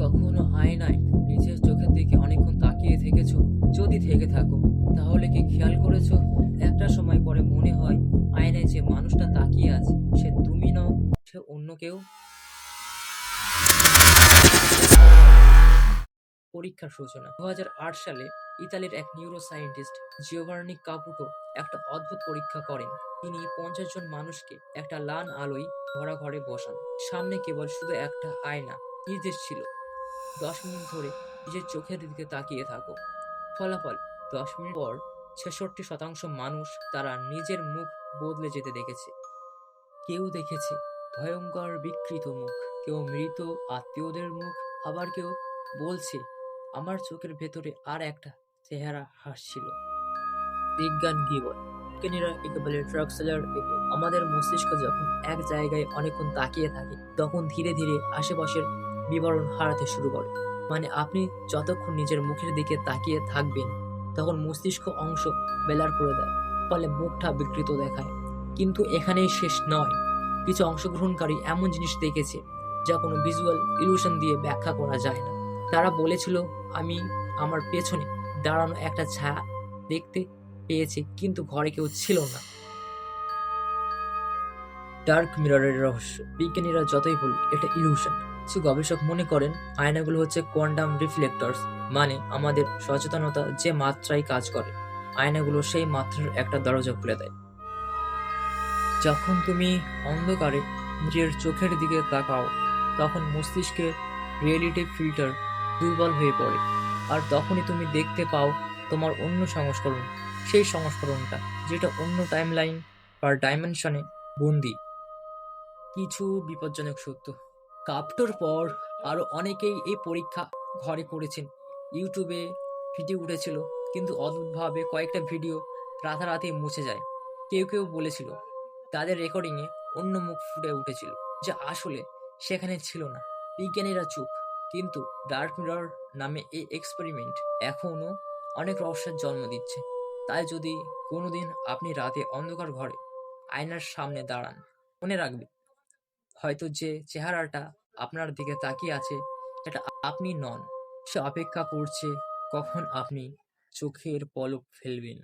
কখনো আয়নায় নিজের চোখের দিকে অনেকক্ষণ তাকিয়ে থেকেছো। যদি থেকে থাকো, তাহলে কি খেয়াল করেছ? একটা সময় পরে মনে হয়, আয়নায় যে মানুষটা তাকিয়ে আছে, সে তুমি নও, সে অন্য কেউ? পরীক্ষার সূচনা। দু হাজার আট সালে ইতালির এক নিউরো সায়েন্টিস্ট জিওভার্নি কাপুটো একটা অদ্ভুত পরীক্ষা করেন। তিনি পঞ্চাশ জন মানুষকে একটা লান আলোয় ভরা ঘরে বসান। সামনে কেবল শুধু একটা আয়না, নির্দেশ ছিল। দশ মিনিট ধরে নিজের চোখের দিকে তাকিয়ে থাকো। ফলাফল, দশ মিনিট পর ছেষট্টি শতাংশ মানুষ তারা নিজের মুখ বদলে যেতে দেখেছে। কেউ দেখেছে ভয়ঙ্কর বিকৃত মুখ, কেউ মৃত আত্মীয়দের মুখ, আবার কেউ বলছে, আমার চোখের ভেতরে আর একটা চেহারা হাসছিল। বিজ্ঞান কি বিজ্ঞানীরা একে বলে এফেক্ট আমাদের মস্তিষ্ক যখন এক জায়গায় অনেকক্ষণ তাকিয়ে থাকে, তখন ধীরে ধীরে আশেপাশের বিবরণ হারাতে শুরু করে। মানে আপনি যতক্ষণ নিজের মুখের দিকে তাকিয়ে থাকবেন, তখন মস্তিষ্ক অংশ বেলার করে দেয়, ফলে মুখটা বিকৃত দেখায়। কিন্তু এখানেই শেষ নয়। কিছু অংশগ্রহণকারী এমন জিনিস দেখেছে, যা কোনো ভিজুয়াল ইলুশন দিয়ে ব্যাখ্যা করা যায় না। তারা বলেছিল, আমি আমার পেছনে দাঁড়ানো একটা ছায়া দেখতে পেয়েছি, কিন্তু ঘরে কেউ ছিল না। ডার্ক মিররের রহস্য। বিজ্ঞানীরা যতই বলুক, এটা ইলুশন কিছু গবেষক মনে করেন, আয়নাগুলো হচ্ছে কোয়ান্টাম রিফ্লেক্টরস মানে আমাদের সচেতনতা যে মাত্রায় কাজ করে। আয়নাগুলো সেই মাত্রার একটা দরজা খুলে দেয়। যখন তুমি অন্ধকারে নিজের চোখের দিকে তাকাও, তখন মস্তিষ্কের রিয়েলিটি ফিল্টার দুর্বল হয়ে পড়ে। আর তখনই তুমি দেখতে পাও তোমার অন্য সংস্করণ, সেই সংস্করণটা, যেটা অন্য টাইমলাইন বা ডাইমেনশনে বন্দি। কিছু বিপজ্জনক সত্য। কাপটোর পর আরও অনেকেই এই পরীক্ষা ঘরে করেছেন। ইউটিউবে ভিডিও উঠেছিল, কিন্তু অদ্ভুতভাবে কয়েকটা ভিডিও রাতারাতি মুছে যায়। কেউ কেউ বলেছিল, তাদের রেকর্ডিংয়ে অন্য মুখ ফুটে উঠেছিল, যা আসলে সেখানে ছিল না। বিজ্ঞানীরা চুপ, কিন্তু ডার্ক মিরর নামে এই এক্সপেরিমেন্ট এখনও অনেক রহস্যের জন্ম দিচ্ছে। তাই যদি কোনোদিন আপনি রাতে অন্ধকার ঘরে আয়নার সামনে দাঁড়ান, মনে রাখবে হয়তো যে চেহারাটা আপনার দিকে তাকিয়ে আছে, এটা আপনি নন। সে অপেক্ষা করছে কখন আপনি চোখের পলক ফেলবেন।